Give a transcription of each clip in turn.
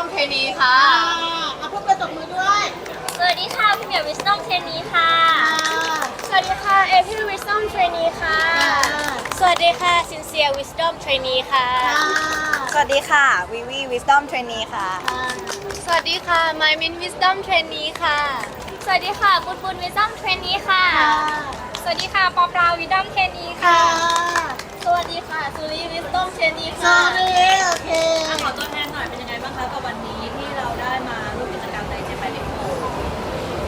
ค่ะ Wisdom Trainee ค่ะ อ่าเอาพวกกระตบมือด้วยสวัสดีค่ะ พี่เหมียว Wisdom Trainee ค่ะ อ่าสวัสดีค่ะ เอพิล Wisdom Trainee ค่ะ อ่าสวัสดีค่ะ Sincere Wisdom Trainee ค่ะ อ่าสวัสดีค่ะวิวี Wisdom Trainee ค่ะ อ่าสวัสดีค่ะ My Min Wisdom Trainee ค่ะสวัสดีค่ะบุญบุญ Wisdom Trainee ค่ะค่ะ สวัสดีค่ะปอปรา Wisdom Trainee ค่ะสวัสดีค่ะสุรี Wisdom Trainee สวัสดีโอเค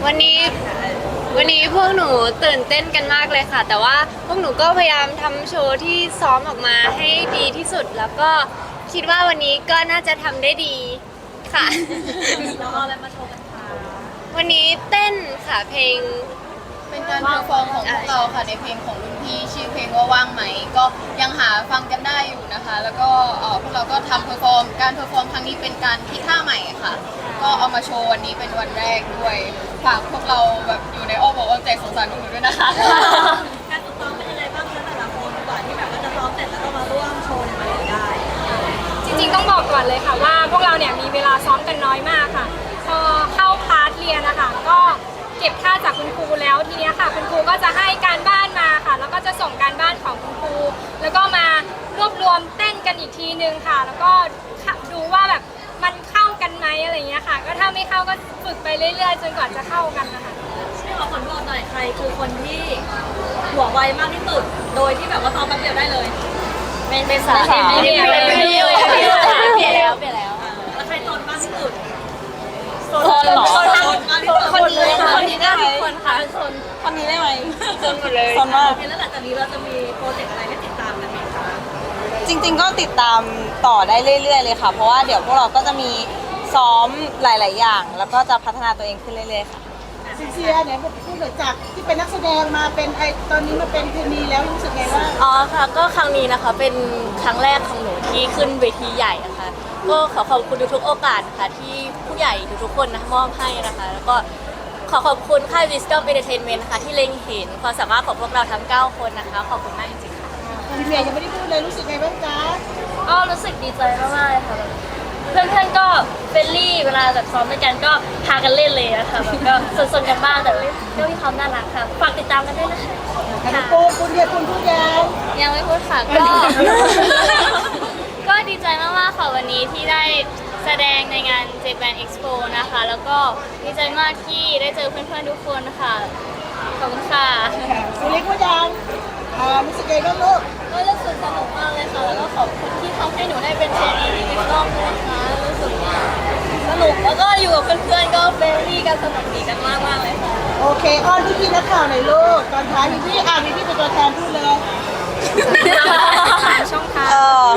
วันนี้วันนี้พวกหนูตื่นเต้นกันมากเลยค่ะ แต่ว่าพวกหนูก็พยายามทำโชว์ที่ซ้อมออกมาให้ดีที่สุด แล้วก็คิดว่าวันนี้ก็น่าจะทำได้ดีค่ะ เราเอาอะไรมาโชว์กันคะวันนี้เต้นค่ะเพลง เป็นการเพอร์ฟอร์มของพวกเราค่ะในเพลงของรุ่นพี่ชื่อเพลงว่าว่างไหม ก็ยังหาฟังกันได้อยู่นะคะ แล้วก็เอ่อพวกเราก็ทำเพอร์ฟอร์มการเพอร์ฟอร์มครั้งนี้เป็นการคิดท่าใหม่ค่ะ ก็เอามาโชว์วันนี้เป็นวันแรกด้วย ฝากพวกเราแบบอยู่ในอ้อมอกอ้อมใจสงสารพวกหนูด้วยนะคะ การฝึกซ้อมเป็นยังไงบ้างคะแต่ละคนก่อนที่แบบว่าจะซ้อมเสร็จแล้วก็มาร่วมโชว์ในวันนี้ได้ จริงๆต้องบอกก่อนเลยค่ะว่าพวกเราเนี่ยมีเวลาซ้อมกันน้อยมากค่ะ พอเข้าคลาสเรียนนะคะก็เก็บท่าจากคุณครูแล้วทีเนี้ยค่ะ คุณครูก็จะให้การบ้านมาค่ะ แล้วก็จะส่งการบ้านของคุณครู แล้วก็มารวบรวมเต้นกันอีกทีนึงค่ะ แล้วก็ อยๆจนกว่าจะเข้ากันนะคะให้ขอผลโหวตหน่อยใครคือคนที่หัวไวมากที่สุด โดยที่แบบว่าซ้อมแป๊บเดียวได้เลยไม่ไม่สาไม่สาไม่เปลี่ยนเลยไม่เปลี่ยนเลยเปลี่ยนแล้วเปลี่ยนแล้วอ่าแล้วใครโซนมากที่สุดโซนเหรอโซนมากที่สุดคนนี้ค่ะคนนี้ได้ไหมคนค่ะโซนคนนี้ได้ไหมจนหมดเลยคนมากโอเคแล้วหลังจากนี้เราจะมีโปรเจกต์อะไรให้ติดตามกันไหมคะจริง ๆ ก็ติดตามต่อได้เรื่อย ๆ เลยค่ะ เพราะว่าเดี๋ยวพวกเราก็จะมี ซ้อมหลาย ๆ อย่าง แล้วก็จะพัฒนาตัวเองขึ้นเรื่อย ๆ ค่ะ ซินเซียเนี่ยพูดหน่อยจากที่เป็นนักแสดงมาเป็นไอตอนนี้มาเป็นเทรนนีแล้วรู้สึกไงบ้างอ๋อค่ะก็ครั้งนี้นะคะเป็นครั้งแรกของหนูที่ขึ้นเวทีใหญ่นะคะก็ขอขอบคุณทุกๆโอกาสนะคะที่ผู้ใหญ่ทุกๆคนนะมอบให้นะคะ แล้วก็ขอขอบคุณค่าย Wisdom Entertainment นะคะที่เล็งเห็นความสามารถของพวกเราทั้ง 9 คนนะคะ ขอบคุณมากจริงๆค่ะพี่เมียยังไม่ได้พูดเลยรู้สึกไงบ้างจ๊ะก็รู้สึกดีใจมากๆเลยค่ะแบบเพื่อนๆก็ เฟรนลี่เวลาแบบซ้อมด้วยกันก็พากันเล่นเลยอะค่ะแบบก็สนๆกันบ้างแต่ก็มีความน่ารักค่ะฝากติดตามกันด้วยนะคะอันนี้ปูคุณเดียคุณพูดยังยังไม่พูดค่ะก็ ก็ดีใจมากๆค่ะวันนี้ที่ได้แสดงในงาน Japan Expo นะคะ แล้วก็ดีใจมากที่ได้เจอเพื่อนๆทุกคนค่ะขอบคุณค่ะคุณเล็กพูดยังอ่ารู้สึกไงบ้างลูกก็รู้สึกสนุกมากเลยค่ะ แล้วก็ขอบคุณที่ทำให้หนูได้เป็นเทรนนีที่วิสตอมด้วยนะคะรู้สึกว่า สนุกแล้วก็อยู่กับเพื่อนๆก็เฟรนลี่กันสนุกดีกันมากมากๆเลยค่ะโอเคอ้อนพี่พี่ๆนักข่าวหน่อยลูก ตอนท้ายพี่พี่ๆอ่าพี่พี่ๆเป็นตัวแทนพูดเลยช่องทาง เออ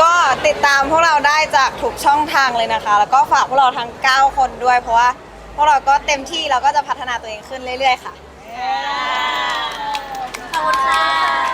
ก็ติดตามพวกเราได้จากทุกช่องทางเลยนะคะ แล้วก็ฝากพวกเราทั้ง 9 คนด้วย เพราะว่าพวกเราก็เต็มที่แล้วก็จะพัฒนาตัวเองขึ้นเรื่อยๆค่ะ ขอบคุณค่ะ